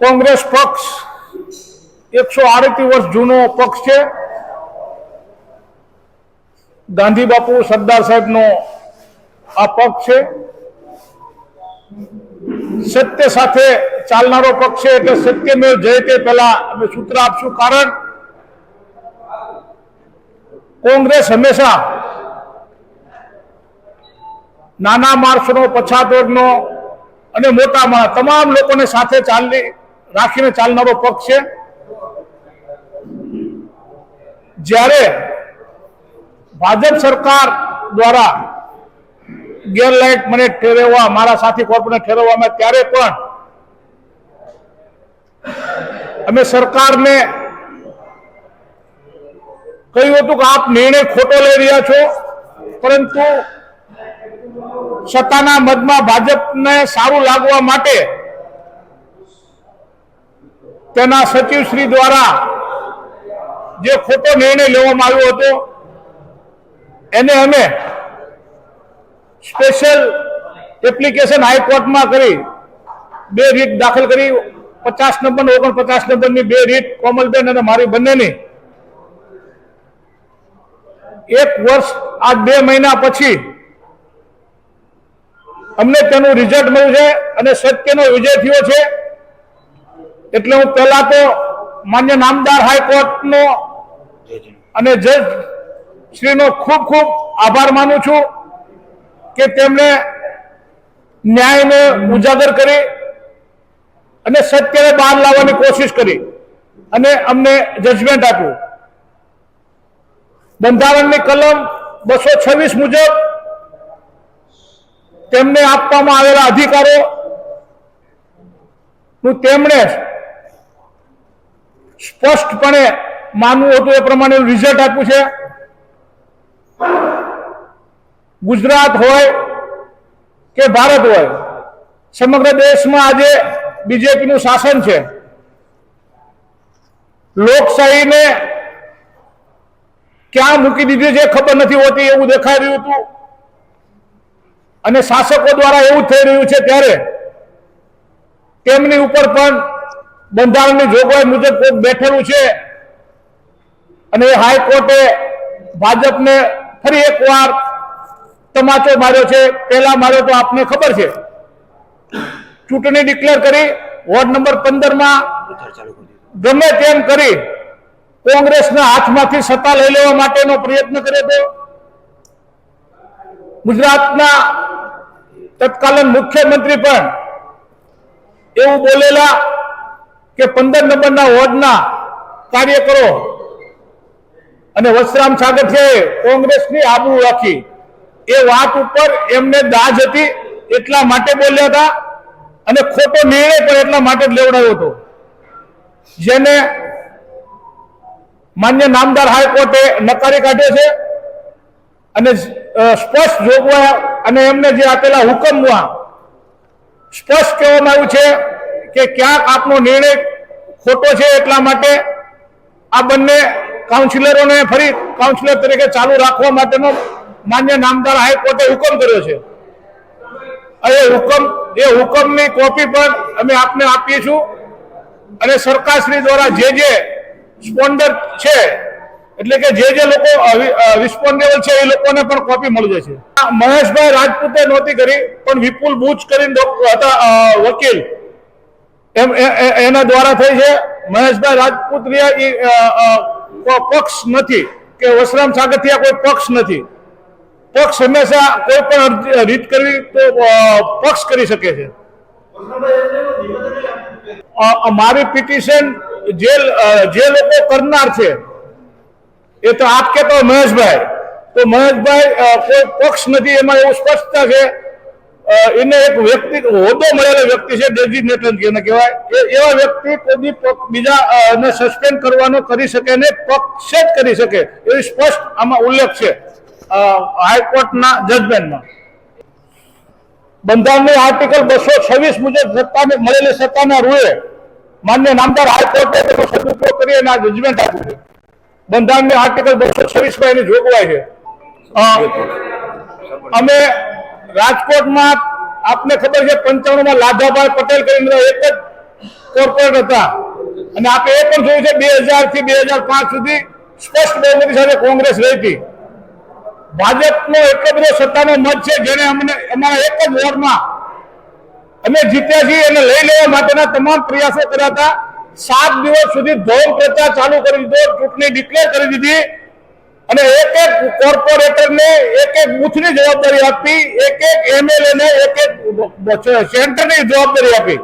કોંગ્રેસ પક્ષ એકસો આડત્રીસ વર્ષ જૂનો પક્ષ છે. ગાંધી બાપુ સરદાર સાહેબનો આ પક્ષ છે. સત્ય સાથે ચાલનારો પક્ષ છે એટલે સત્યમેવ જયતે પહેલા અમે સૂત્ર આપશું કારણ કોંગ્રેસ હંમેશા નાના માણસોનો પછાત વર્ગનો અને મોટા તમામ લોકોને સાથે ચાલી રાખીને ચાલનારો પક્ષ છે. જ્યારે ભાજપ સરકાર દ્વારા ગેરલાયક મને ઠેરવવા, મારા સાથી કોર્પોરેટ ઠેરવવામાં ત્યારે પણ અમે સરકારને કહ્યું હતું કે આપ નિર્ણય ખોટો લઈ રહ્યા છો, પરંતુ સત્તાના મધમાં ભાજપને સારું લાગવા માટે તેના સચિવ શ્રી દ્વારા જે ખોટો નિર્ણય લેવામાં આવ્યો હતો, એને અમે સ્પેશિયલ એપ્લિકેશન હાઈકોર્ટમાં કરી બે રીટ દાખલ કરી. પચાસ નંબર ઓગણપચાસ નંબરની બે રીટ કોમલબેન અને મારી બંનેની. એક વર્ષ, આ બે મહિના પછી અમને તેનું રિઝલ્ટ મળ્યું છે અને સત્યનો વિજય થયો છે. એટલે હું પહેલા તો માન્ય નામદાર હાઈકોર્ટનો અને જજ શ્રીનો ખૂબ ખૂબ આભાર માનું છું કે તેમણે ન્યાયને ઉજાગર કરી અને સત્યને બહાર લાવવાની કોશિશ કરી અને અમને જજમેન્ટ આપ્યું. બંધારણની કલમ બસો છવ્વીસ મુજબ તેમને આપવામાં આવેલા અધિકારો નું તેમણે સ્પષ્ટપણે માનવું હતું એ પ્રમાણે રિઝલ્ટ આપ્યું છે. ગુજરાત હોય કે ભારત હોય, સમગ્ર દેશમાં આજે બીજેપીનું શાસન છે. લોકશાહીને ક્યાં મૂકી દીધી છે ખબર નથી હોતી, એવું દેખાઈ રહ્યું હતું. અને શાસકો દ્વારા એવું થઈ રહ્યું છે ત્યારે તેમની ઉપર પણ બંધારણની જોગવાઈ મુજબ કોર્ટ બેઠેલું છે. અને હાઈકોર્ટે ભાજપને ફરી એકવાર તમાચો માર્યો છે. પહેલા માર્યો તો આપને ખબર છે. ચૂંટણી ડિક્લેર કરી, વોર્ડ નંબર પંદરમાં ગમે તેમ કરી કોંગ્રેસના હાથમાંથી સત્તા લઈ લેવા માટેનો પ્રયત્ન કર્યો હતો. ગુજરાતના તત્કાલીન મુખ્યમંત્રી પણ એવું બોલેલા કે પંદર નંબરના વોર્ડના કાર્યકરો અને વસરામ સાગઠિયાએ કોંગ્રેસની આબરૂ રાખી. એ વાત ઉપર એમને દાજ હતી, એટલા માટે બોલ્યા હતા અને ખોટો નિર્ણય પણ એટલા માટે જ લેવડાયો હતો. જેને માન્ય નામદાર હાઈકોર્ટે નકારી કાઢ્યો છે અને સ્પષ્ટ જોગવા અને એમને જે આપેલા હુકમમાં સ્પષ્ટ કહેવામાં આવ્યું છે કે ક્યાંક આપનો નિર્ણય ખોટો છે એટલા માટે આ બંને કાઉન્સિલરોને ફરી કાઉન્સિલર તરીકે ચાલુ રાખવા માટેનો માન્ય નામદાર હાઈકોર્ટે હુકમ કર્યો છે. એ હુકમ, એ હુકમની કોપી પણ અમે આપને આપીશું અને સરકારશ્રી દ્વારા જે જે સ્પોન્ડર છે, એટલે કે જે જે લોકો રિસ્પોન્ડેબલ છે એ લોકોને પણ કોપી મળી જશે મહેશભાઈ રાજપૂતે નહોતી કરી, પણ વિપુલ બુચ કરીને હતા વકીલ એમ એના દ્વારા થઈ છે. મહેશભાઈ રાજપૂત એ પક્ષ નથી કે વસરામ સાગઠિયા કોઈ પક્ષ નથી. પક્ષ હંમેશા કોઈ પણ રીત કરવી તો પક્ષ કરી શકે છે. મારી પિટિશન જે જે લોકો કરનાર છે, એ તો આપ કે તો મહેશભાઈ. તો મહેશભાઈ કોઈ પક્ષ નથી, એમાં એવું સ્પષ્ટતા છે એને એક વ્યક્તિ, હોદ્દો મળેલો વ્યક્તિ છે ડેઝિગ્નેટેડ જેને કહેવાય. એવા વ્યક્તિ કોઈ બીજા ને સસ્પેન્ડ કરવાનો કરી શકે ને પક્ષ જ કરી શકે, એવી સ્પષ્ટ આમાં ઉલ્લેખ છે હાઈકોર્ટના જજમેન્ટમાં. બંધારણની આર્ટિકલ બસો છવ્વીસ મુજબ સત્તાને, મળેલી સત્તાના રૂએ માન્ય નામદાર હાઈકોર્ટે તેનો સદુપયોગ કરી અને આ જજમેન્ટ આપ્યું છે. બંધારણની આર્ટિકલ બસો છવ્વીસમાં એની જોગવાઈ છે. અમે રાજકોટમાં આપને ખબર છે પંચાણું માં લાધાભાઈ પટેલ કરીને એક જ કોર્પોરેટ હતા. અને આપણે એ પણ જોયું છે, બે હજારથી બે હજાર પાંચ સુધી સ્પષ્ટ બહુમતી સાથે કોંગ્રેસ રહી હતી ભાજપનો એટલો બધો સત્તાનો મત છે જેને અમને, અમારા એક જ વોર્ડમાં અમે જીત્યા છીએ એને લઈ લેવા માટેના તમામ પ્રયાસો કર્યા હતા. સાત દિવસ સુધી ધોમ પ્રચાર ચાલુ કરી દીધો, ચૂંટણી ડિક્લેર કરી દીધી. અને એક એક કોર્પોરેટરને એક એક બૂથની જવાબદારી આપી, એક એક એમએલએ ને એક એક સેન્ટરની જવાબદારી આપી.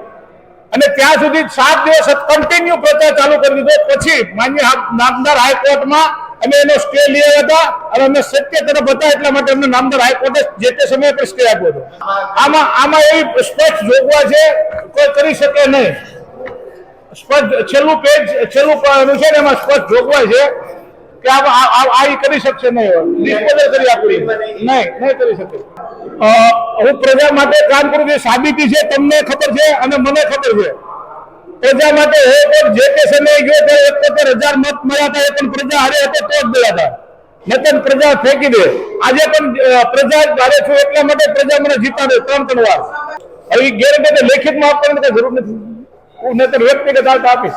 અને ત્યાં સુધી સાત દિવસ કન્ટિન્યુ પ્રચાર ચાલુ કરી દીધો. પછી માન્ય નામદાર હાઈકોર્ટમાં અમે એનો સ્ટે લઈ હતા અને અમે સત્ય તરફ હતા એટલા માટે અમને નામદાર હાઈકોર્ટે જે તે સમયે પર સ્ટે આપ્યો હતો. આમાં આમાં એવી સ્પષ્ટ જોગવાઈ છે, કોઈ કરી શકે નહીં. સ્પષ્ટ, છેલ્લું પેજ છેલ્લું પાનું છે ને એમાં સ્પષ્ટ જોગવાઈ છે. કે આ આ- કરી શકશે નહીં ડિસ્પોઝલ કરી આપવી નહીં નહીં કરી શકે હું પ્રજા માટે કામ કરું છું. સાબિતી છે, તમને ખબર છે અને મને ખબર છે. પ્રજા માટે હે તો જે તે સમયે ગયો ત્યારે એકોતેર હજાર મત મળ્યા હતા, એ પણ પ્રજા હારે હતો, તો જ મળ્યા હતા. નતન પ્રજા ફેંકી દે. આજે પણ પ્રજા જ હારે છું એટલા માટે પ્રજા મને જીતાડે ત્રણ ત્રણ વાર. હવે ગેરંટી લેખિતમાં આપવાની જરૂર નથી. હું નતર વ્યક્તિગત આપીશ.